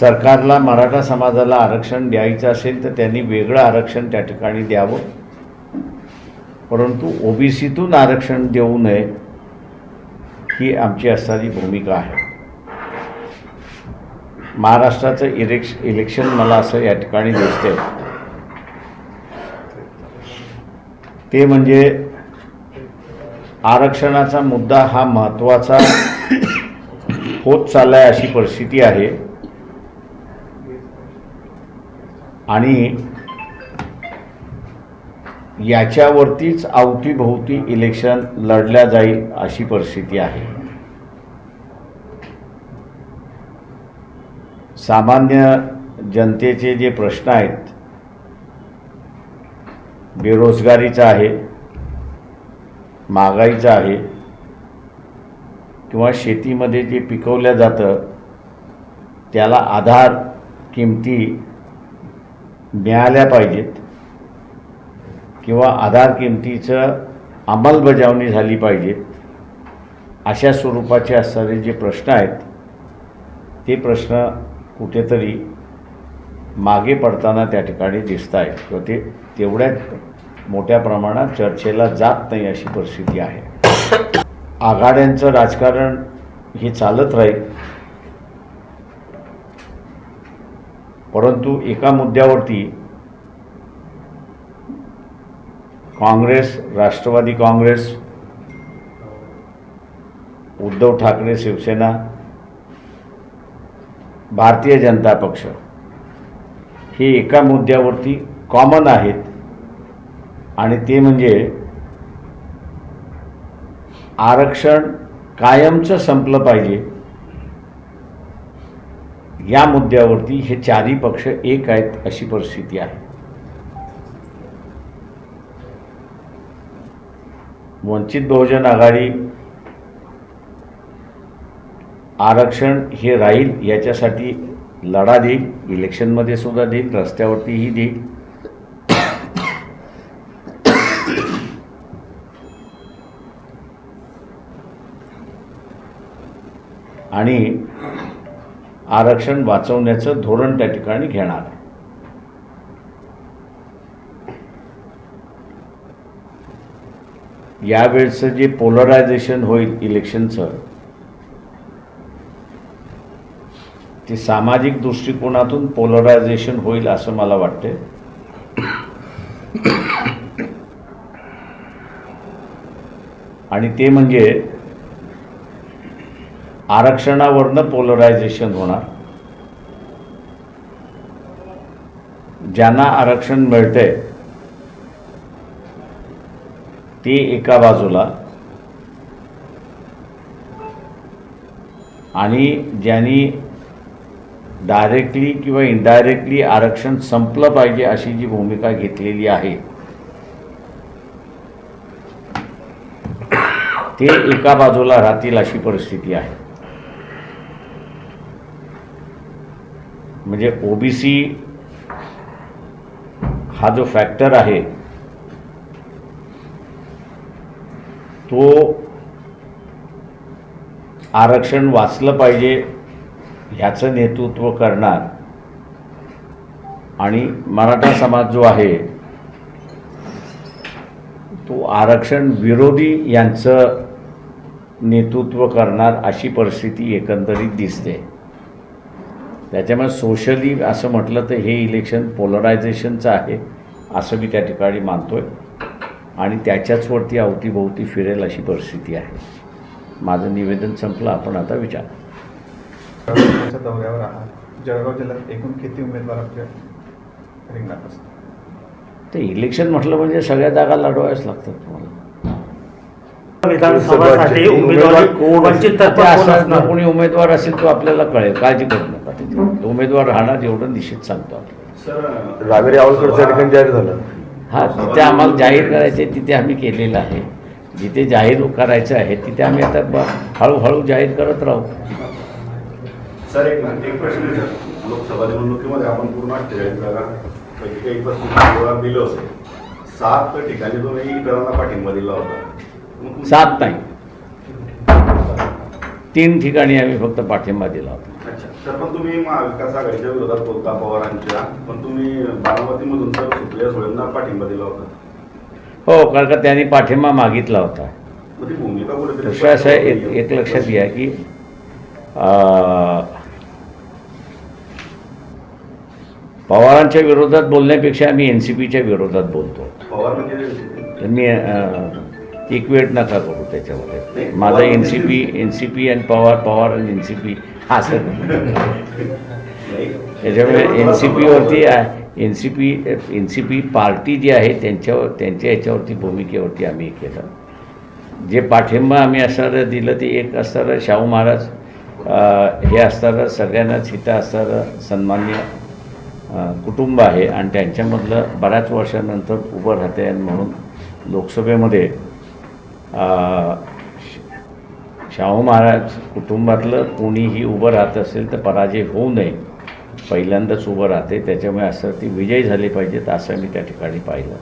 सरकारला मराठा समाजाला आरक्षण द्यायचं असेल तर त्यांनी वेगळं आरक्षण त्या ठिकाणी द्यावं. परंतु ओबीसीतून आरक्षण देऊ नये ही आमची असणारी भूमिका आहे. महाराष्ट्राचं इलेक्श इलेक्शन मला असं या ठिकाणी दिसते ते म्हणजे आरक्षणाचा मुद्दा हा महत्त्वाचा होत चालला आहे अशी परिस्थिती आहे. आणि याच्यावरतीच अवतीभोवती इलेक्शन लढल्या जाईल अशी परिस्थिती आहे. सामान्य जनतेचे जे प्रश्न आहेत बेरोजगारीचा आहे महागाईचा आहे किंवा शेतीमध्ये जे पिकवलं जातं त्याला आधार किमती मिळाल्या पाहिजेत किंवा आधार किमतीचं अंमलबजावणी झाली पाहिजेत अशा स्वरूपाचे असणारे जे प्रश्न आहेत ते प्रश्न कुठेतरी मागे पडताना त्या ठिकाणी दिसत आहेत. किंवा ते तेवढ्याच मोठ्या प्रमाणात चर्चेला जात नाही अशी परिस्थिती आहे. आघाड्यांचं राजकारण हे चालत राहील. परंतु एका मुद्द्यावरती काँग्रेस राष्ट्रवादी काँग्रेस उद्धव ठाकरे शिवसेना भारतीय जनता पक्ष हे एका मुद्द्यावरती कॉमन आहेत. आणि ते म्हणजे आरक्षण कायमचं संपलं पाहिजे. या मुद्द्यावरती हे चारही पक्ष एक आहेत अशी परिस्थिती आहे. वंचित बहुजन आघाडी आरक्षण हे राहील याच्यासाठी लढा देईल इलेक्शनमध्ये सुद्धा देईल रस्त्यावरतीही देईल. आणि आरक्षण वाचवण्याचं धोरण त्या ठिकाणी घेणार. आहे यावेळचं जे पोलरायझेशन होईल इलेक्शनचं ते सामाजिक दृष्टिकोनातून पोलरायझेशन होईल असं मला वाटते आणि ते म्हणजे आरक्षणावरनं पोलरायझेशन होणार. ज्यांना आरक्षण मिळते ते एका बाजूला. आणि ज्यांनी डायरेक्टली किंवा इनडायरेक्टली आरक्षण संपलं पाहिजे अशी जी भूमिका घेतलेली आहे ते एका बाजूला राहतील अशी परिस्थिती आहे. म्हणजे ओ बी सी हा जो फॅक्टर आहे तो आरक्षण वाचलं पाहिजे ह्याचं नेतृत्व करणार. आणि मराठा समाज जो आहे तो आरक्षण विरोधी यांचं नेतृत्व करणार अशी परिस्थिती एकंदरीत दिसते. त्याच्यामुळे सोशली असं म्हटलं तर हे इलेक्शन पोलरायझेशनचं आहे असं मी त्या ठिकाणी मानतोय. आणि त्याच्याचवरती अवतीभोवती फिरेल अशी परिस्थिती आहे. माझं निवेदन संपलं. आपण आता विचार. दौऱ्यावर आहात. जळगाव जिल्ह्यात एकूण किती उमेदवार आपल्या रिंगणात असतात? ते इलेक्शन म्हटलं म्हणजे सगळ्या जागा लढवाव्याच लागतात तुम्हाला. विधानसभासाठी उमेदवारी वंचित असणार? कोणी उमेदवार असेल तो आपल्याला कळेल. काळजी करू नका त्याची. तो उमेदवार राहणार एवढं निश्चित सांगतो आपण रावेरी आवळकर त्या ठिकाणी जाहीर झालं. हा जिथे आम्हाला जाहीर करायचे तिथे आम्ही केलेलं आहे. जिथे जाहीर करायचं आहे तिथे आम्ही आता हळूहळू जाहीर करत राहू. सर एक एक प्रश्न लोकसभा निवडणुकीमध्ये आपण पूर्ण अठ्ठेचाळीस जागा पैकी काही दिलं होतं. सात ठिकाणी तुम्ही इतरांना पाठिंबा दिला होता. सात नाही तीन ठिकाणी आम्ही फक्त पाठिंबा दिला होता. अच्छा तर पण तुम्ही महाविकास आघाडीच्या विरोधात बोलता पवारांच्या पण तुम्ही बारामतीमधून तर सुप्रिया सुळेंना पाठिंबा दिला होता. हो कारण का त्यांनी पाठिंबा मागितला होता. दुसरं असं एक एक लक्षात घ्या की पवारांच्या विरोधात बोलण्यापेक्षा आम्ही एन सी पीच्या विरोधात बोलतो. पवार म्हणजे मी इक्वेट नका करू त्याच्यामध्ये. माझा N C P N C P and Pawar Pawar and N C P असं सर. त्याच्यामुळे N C पीवरती N C P N C P party जी आहे त्यांच्यावर त्यांच्या याच्यावरती भूमिकेवरती आम्ही केलं. जे पाठिंबा आम्ही असणारं दिलं ते एक असणारं शाहू महाराज हे असणारं सगळ्यांनाच हितं असणारं सन्मान्य कुटुंब आहे. आणि त्यांच्यामधलं बऱ्याच वर्षानंतर उभं राहते आणि म्हणून लोकसभेमध्ये शाहू महाराज कुटुंबातलं कोणीही उभं राहत असेल तर पराजय होऊ नये. पहिल्यांदाच उभं राहते. त्याच्यामुळे असं ती विजयी झाली पाहिजेत असं मी त्या ठिकाणी पाहिलं.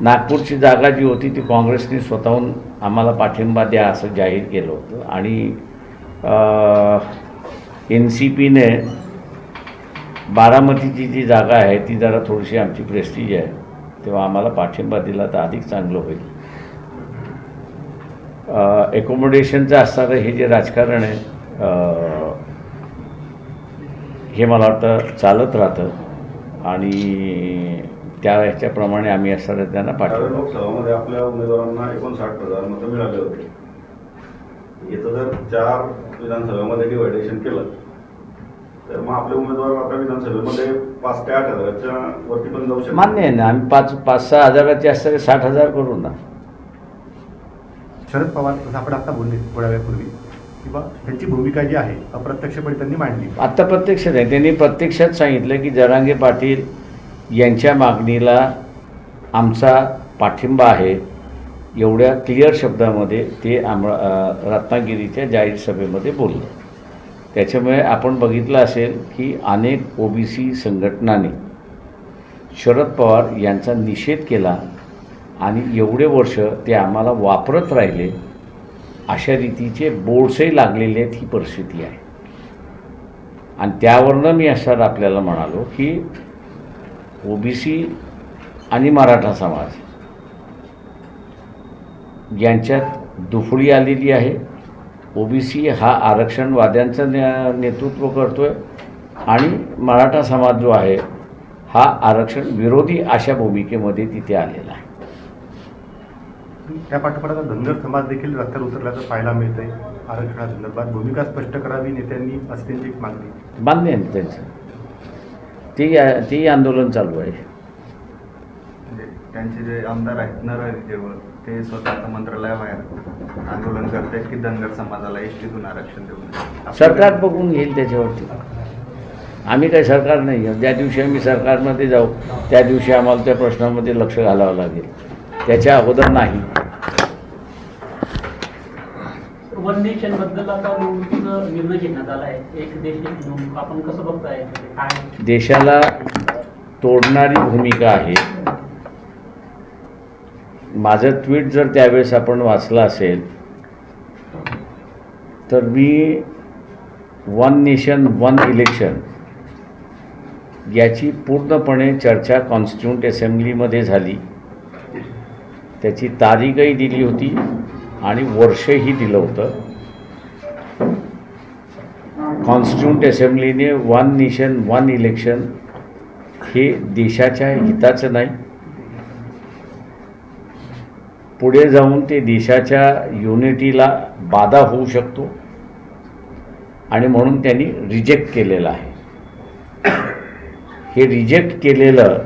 नागपूरची जागा जी होती ती काँग्रेसने स्वतःहून आम्हाला पाठिंबा द्या असं जाहीर केलं होतं. आणि एन सी पीने बारामतीची जी जागा आहे ती जरा थोडीशी आमची प्रेस्टीज आहे. तेव्हा आम्हाला पाठिंबा दिला तर अधिक चांगलं होईल. एकोमोडेशनचं असणारं हे जे राजकारण आहे हे मला वाटतं चालत राहतं आणि त्या ह्याच्याप्रमाणे आम्ही असणारं त्यांना पाठवलं लोकसभामध्ये आपल्या उमेदवारांना एकोणसाठ हजार मतं मिळाले होते. इथं जर चार विधानसभेमध्ये डिवायडेशन केलं तर मग आपले उमेदवार आता विधानसभेमध्ये पाच ते आठ हजाराच्या वरती पण जाऊ शकतात मान्य आहे ना आम्ही पाच पाच सहा हजाराचे असणारे साठ हजार करू ना. शरद पवार जसं आपण आता बोलले थोड्या वेळापूर्वी किंवा त्यांची भूमिका जी आहे अप्रत्यक्षपणे त्यांनी मांडली. आत्ता प्रत्यक्ष नाही त्यांनी प्रत्यक्षात सांगितलं की जरांगे पाटील यांच्या मागणीला आमचा पाठिंबा आहे. एवढ्या क्लिअर शब्दामध्ये ते आम रत्नागिरीच्या जाहीर सभेमध्ये बोलले. त्याच्यामुळे आपण बघितलं असेल की अनेक ओबीसी संघटनांनी शरद पवार यांचा निषेध केला आणि एवढे वर्ष ते आम्हाला वापरत राहिले अशा रीतीचे बोर्ड्सही लागलेले आहेत ही परिस्थिती आहे. आणि त्यावरनं मी असं आपल्याला म्हणालो की ओबीसी आणि मराठा समाज यांच्यात दुफळी आलेली आहे. ओबीसी हा आरक्षणवाद्यांचं ने नेतृत्व करतो आहे आणि मराठा समाज जो आहे हा आरक्षण विरोधी अशा भूमिकेमध्ये तिथे आलेला आहे. त्या पाठोपाठ धनगर समाज देखील रस्त्यावर उतरल्याचं पाहायला मिळतंय. आरक्षणासंदर्भात भूमिका स्पष्ट करावी नेत्यांनी त्यांची एक मागणी. मान्य आहे त्यांचं. ते तेही आंदोलन चालू आहे. म्हणजे त्यांचे जे आमदार आहेत नरहरी देवळ ते स्वतः आता मंत्रालयाबाहेर आंदोलन करतायत की धनगर समाजाला एस टीतून आरक्षण देऊ नये. सरकार बघून घेईल त्याच्यावरती. आम्ही काही सरकार नाही. ज्या दिवशी आम्ही सरकारमध्ये जाऊ त्या दिवशी आम्हाला त्या प्रश्नामध्ये लक्ष घालावं लागेल. त्याच्या अगोदर नाही. वन नेशनबद्दल आता निवडणुकीचा निर्णय घेण्यात आला आहे. एक देश एक निवडणूक. आपण कसं बघताय? काय? देशाला तोडणारी भूमिका आहे. माझं ट्विट जर त्यावेळेस आपण वाचलं असेल तर मी वन नेशन वन इलेक्शन याची पूर्णपणे चर्चा कॉन्स्टिट्यूंट असेंब्लीमध्ये झाली. त्याची तारीखही दिली होती आणि वर्षही दिलं होतं. कॉन्स्टिट्यूंट असेंब्लीने वन नेशन वन इलेक्शन हे देशाच्या हिताचं नाही पुढे जाऊन ते देशाच्या युनिटीला बाधा होऊ शकतो. आणि म्हणून त्यांनी रिजेक्ट केलेलं आहे. हे रिजेक्ट केलेलं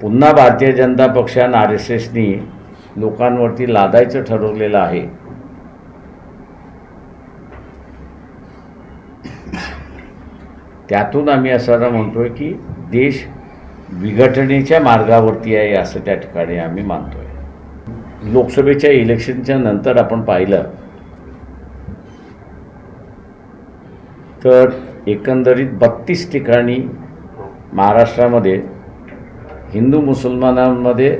पुन्हा भारतीय जनता पक्षानं आर एस एसनी लोकांवरती लादायचं ठरवलेलं आहे. त्यातून आम्ही असं म्हणतोय की देश विघटनेच्या मार्गावरती आहे असं त्या ठिकाणी आम्ही मानतोय. लोकसभेच्या इलेक्शनच्या नंतर आपण पाहिलं तर एकंदरीत बत्तीस ठिकाणी महाराष्ट्रामध्ये हिंदू मुसलमानांमध्ये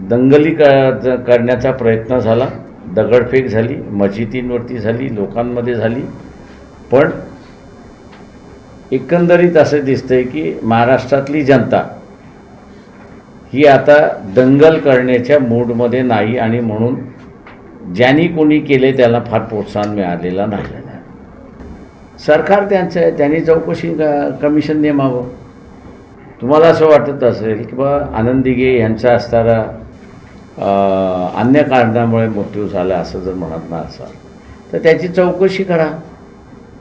दंगली करण्याचा प्रयत्न झाला दगडफेक झाली मशिदींवरती झाली लोकांमध्ये झाली पण एकंदरीत असं दिसते की महाराष्ट्रातली जनता ही आता दंगल करण्याच्या मूडमध्ये नाही आणि म्हणून ज्यांनी कोणी केले त्याला फार प्रोत्साहन मिळालेलं नाही. सरकार त्यांचं आहे त्यांनी चौकशी क- कमिशन नेमावं. तुम्हाला असं वाटत असेल की बा आनंद यांचा असणारा अन्य कारणामुळे मृत्यू झाला असं जर म्हणत ना असाल तर त्याची चौकशी करा.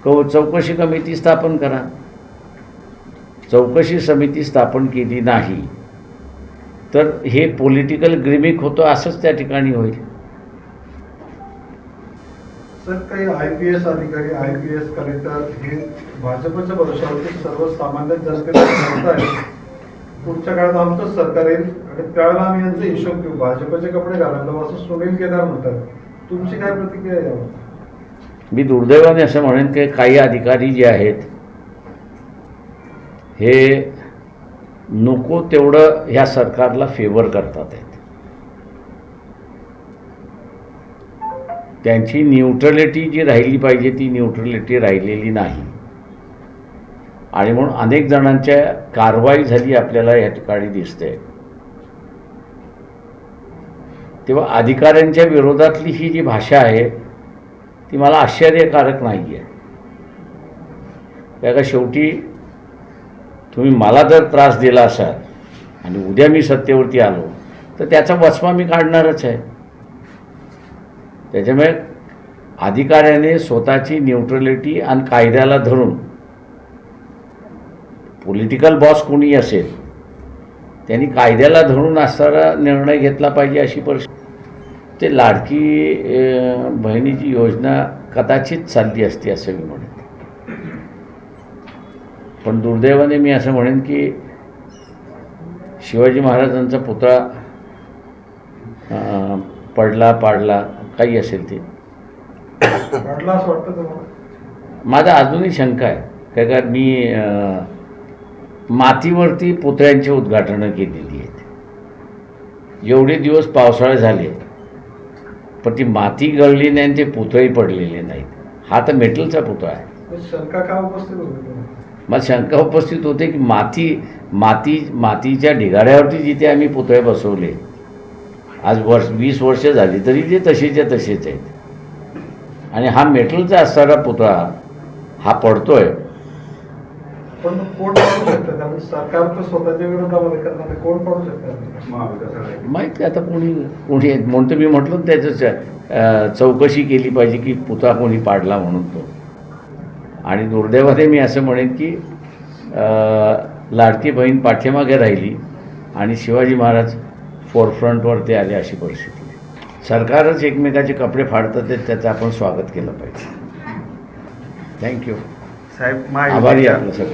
कौ चौकशी कमिटी स्थापन करा. चौकशी समिती स्थापन केली नाही तर हे पॉलिटिकल ग्रिमिक होतं असंच त्या ठिकाणी होईल. सर काही आय पी एस अधिकारी आय पी एस कलेक्टर हे भाजपच्या भरोशावरती सर्वसामान्य जनतेला आहे. पुढच्या काळात आमचंच सरकार येईल आणि त्यावेळेला आम्ही यांचा हिशोब घेऊ. भाजपचे कपडे घालायला असं सुनील केदार म्हणतात. तुमची काय प्रतिक्रिया यावर? मी दुर्दैवाने असं म्हणेन की काही अधिकारी जे आहेत हे नको तेवढं ह्या सरकारला फेवर करतात आहेत. त्यांची न्यूट्रलिटी जी राहिली पाहिजे ती न्यूट्रलिटी राहिलेली नाही. आणि म्हणून अनेक जणांच्या कारवाई झाली आपल्याला या ठिकाणी दिसते. तेव्हा अधिकाऱ्यांच्या विरोधातली ही जी भाषा आहे ती मला आश्चर्यकारक नाही आहे त्या का शेवटी तुम्ही मला जर त्रास दिला असाल आणि उद्या मी सत्तेवरती आलो तर त्याचा वचमा मी काढणारच आहे. त्याच्यामुळे अधिकाऱ्याने स्वतःची न्यूट्रलिटी आणि कायद्याला धरून पॉलिटिकल बॉस कोणी असेल त्यांनी कायद्याला धरून असणारा निर्णय घेतला पाहिजे अशी परिस्थिती. ते लाडकी बहिणीची योजना कदाचित चालली असती असं मी म्हणेन. पण दुर्दैवाने मी असं म्हणेन की शिवाजी महाराजांचा पुतळा पडला पाडला काही असेल ते. माझा अजूनही शंका आहे. काय का मी मातीवरती पुतळ्यांची उद्घाटनं केलेली आहेत. एवढे दिवस पावसाळे झाले पण ती माती गळली नाही आणि ते पुतळे पडलेले नाहीत. हा तर मेटलचा पुतळा आहे. शंका का उपस्थित मला शंका उपस्थित होते की माती माती मातीच्या ढिगाऱ्यावरती जिथे आम्ही पुतळे बसवले आज वर्ष वीस वर्ष झाली तरी ते तसेच्या तसेच आहेत. आणि हा मेटलचा असणारा पुतळा हा पडतोय. पण कोण पाडू सरकार तर स्वतःच्या विरोधामध्ये करणार आहे. कोण पाडू शकतं? महाविकास आघाडी माहीत नाही आता कोणी कोणी आहेत? म्हणून तर मी म्हटलं ना त्याचं चौकशी केली पाहिजे की पुतळा कोणी पाडला म्हणून तो. आणि दुर्दैवाने मी असं म्हणेन की लाडकी बहीण पाठीमागे राहिली आणि शिवाजी महाराज फोरफ्रंटवर ते आले अशी परिस्थिती. सरकारच एकमेकाचे कपडे फाडतात ते त्याचं आपण स्वागत केलं पाहिजे. थँक्यू साहेब आभारी आपलं सगळं.